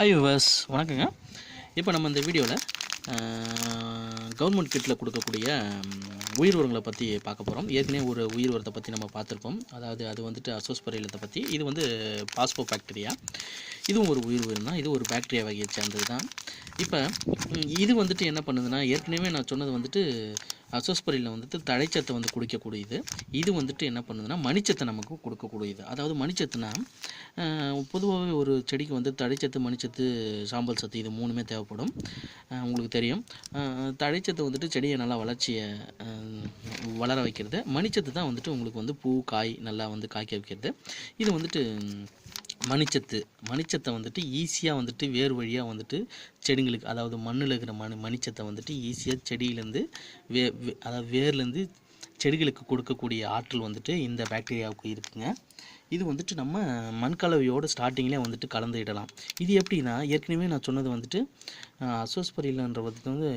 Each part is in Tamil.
ஹாய் விவர்ஸ் வணக்கங்க. இப்போ நம்ம இந்த வீடியோவில் கவர்மெண்ட் கிட்டில் கொடுக்கக்கூடிய உயிர் உரங்களை பற்றி பார்க்க போகிறோம் ஏற்கனவே ஒரு உயிர் உரத்தை பற்றி நம்ம பார்த்துருப்போம். அதாவது அது வந்துட்டு அசோஸ்பரிலத்தை பற்றி இது வந்து பாஸ்போ பாக்டீரியா இதுவும் ஒரு உயிர் உயிர் தான். இது ஒரு பாக்டீரியா வகையை சேர்ந்தது தான். இப்போ இது வந்துட்டு என்ன பண்ணுதுன்னா ஏற்கனவே நான் சொன்னது வந்துட்டு அசோஸ்பரியில் வந்துட்டு தழைச்சத்தை வந்து குடிக்கக்கூடியது. இது வந்துட்டு என்ன பண்ணுதுன்னா மணிச்சத்தை நமக்கு கொடுக்கக்கூடியது. அதாவது மணிச்சத்துனா பொதுவாகவே ஒரு செடிக்கு வந்து தழைச்சத்து மணிச்சத்து சாம்பல் சத்து இது மூணுமே தேவைப்படும். உங்களுக்கு தெரியும். தழைச்சத்தை தழைச்சத்து வந்துட்டு செடியை நல்லா வளர்ச்சியை வளர வைக்கிறது. மணிச்சத்து தான் வந்துட்டு உங்களுக்கு வந்து பூ காய் நல்லா வந்து காய்க்க வைக்கிறது. இது வந்துட்டு மணிச்சத்து. மணிச்சத்தை வந்துட்டு ஈஸியாக வந்துட்டு வேர் வழியாக வந்துட்டு செடிங்களுக்கு அதாவது மண்ணில் இருக்கிற மணி மணிச்சத்தை வந்துட்டு ஈஸியாக செடியிலேருந்து வே வே- அதாவது வேர்லேருந்து செடிகளுக்கு கொடுக்கக்கூடிய ஆற்றல் வந்துட்டு இந்த பாக்டீரியாவுக்கு இருக்குங்க. இது வந்துட்டு நம்ம மண்கலவையோட ஸ்டார்டிங்லேயே வந்துட்டு கலந்துக்கிடலாம் இது எப்படின்னா ஏற்கனவே நான் சொன்னது வந்துட்டு அசோஸ்பரிலன்ற வந்து வந்து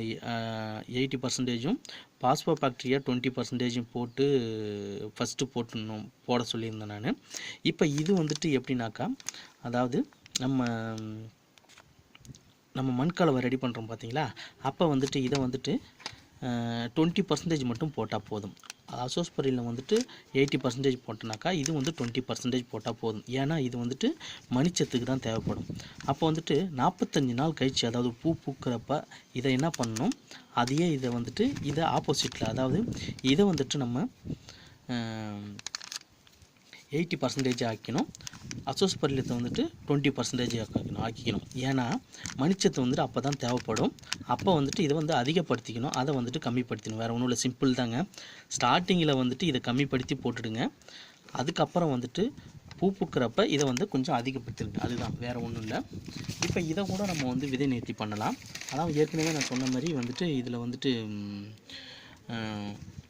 எயிட்டி பர்சன்டேஜும் பாஸ்போ பாக்டீரியா டுவெண்ட்டி பர்சன்டேஜும் போட்டு ஃபஸ்ட்டு போட்டுணும் போட சொல்லியிருந்தேன் நான். இப்போ இது வந்துட்டு எப்படின்னாக்கா அதாவது நம்ம நம்ம மண்கலவை ரெடி பண்ணுறோம் பார்த்தீங்களா அப்போ வந்துட்டு இதை வந்துட்டு டுவெண்ட்டி பர்சன்டேஜ் மட்டும் போட்டால் போதும். அசோஸ்பரியில் வந்துட்டு எயிட்டி பர்சன்டேஜ் போட்டோனாக்கா இது வந்து டுவெண்ட்டி பர்சன்டேஜ் போட்டால் போதும். ஏன்னா இது வந்துட்டு மணிச்சத்துக்கு தான் தேவைப்படும். அப்போ வந்துட்டு நாற்பத்தஞ்சு நாள் கழிச்சு அதாவது பூ பூக்கிறப்ப இதை என்ன பண்ணணும்? அதையே இதை வந்துட்டு இதை ஆப்போசிட்டில் அதாவது இதை வந்துட்டு நம்ம எயிட்டி பர்சன்டேஜ் ஆக்கணும். அசோஸ்பரிலத்தை வந்துட்டு டுவெண்ட்டி பர்சன்டேஜ் ஆக்கணும் ஆக்கிக்கணும். ஏன்னா மணிச்சத்து வந்துட்டு அப்போ தான் தேவைப்படும். அப்போ வந்துட்டு இதை வந்து அதிகப்படுத்திக்கணும். அதை வந்துட்டு கம்மிப்படுத்தணும் வேறு ஒன்றும் இல்லை. சிம்பிள் தாங்க. ஸ்டார்டிங்கில் வந்துட்டு இதை கம்மிப்படுத்தி போட்டுடுங்க. அதுக்கப்புறம் வந்துட்டு பூ பூக்கிறப்ப இதை வந்து கொஞ்சம் அதிகப்படுத்திடுங்க. அதுதான். வேறு ஒன்றும் இல்லை. இப்போ இதை கூட நம்ம வந்து விதை நேர்த்தி பண்ணலாம். அதான் ஏற்கனவே நான் சொன்ன மாதிரி வந்துட்டு இதில் வந்துட்டு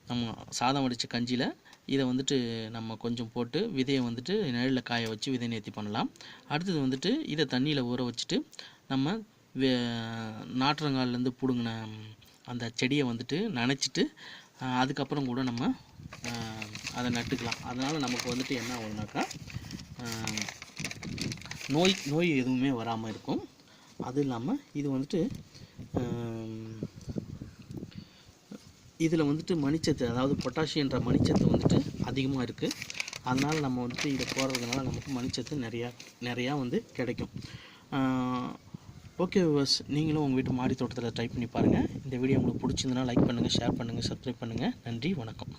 நம்ம சாதம் வடித்த கஞ்சியில் இதை வந்துட்டு நம்ம கொஞ்சம் போட்டு விதையை வந்துட்டு நிழலில் காய வச்சு விதை நேர்த்தி பண்ணலாம். அடுத்தது வந்துட்டு இதை தண்ணியில் ஊற வச்சுட்டு நம்ம வே நாற்றங்கால்லேருந்து பிடுங்கின அந்த செடியை வந்துட்டு நனைச்சிட்டு அதுக்கப்புறம் கூட நம்ம அதை நட்டுக்கலாம். அதனால் நமக்கு வந்துட்டு என்ன ஆகுதுனாக்கா நோய் நோய் எதுவுமே வராமல் இருக்கும். அதுவும் இல்லாமல் இது வந்துட்டு இதில் வந்துட்டு மணிச்சத்து அதாவது பொட்டாசியன்ற மணிச்சத்து வந்துட்டு அதிகமாக இருக்குது அதனால் நம்ம வந்துட்டு இதை போடுறதுனால நமக்கு மணிச்சத்து நிறையா நிறையா வந்து கிடைக்கும். ஓகே விவர்ஸ் நீங்களும் உங்கள் வீட்டு மாடி தோட்டத்தில் ட்ரை பண்ணி பாருங்கள் இந்த வீடியோ உங்களுக்கு பிடிச்சிருந்தனா லைக் பண்ணுங்கள் ஷேர் பண்ணுங்கள் சப்ஸ்கிரைப் பண்ணுங்கள் நன்றி வணக்கம்.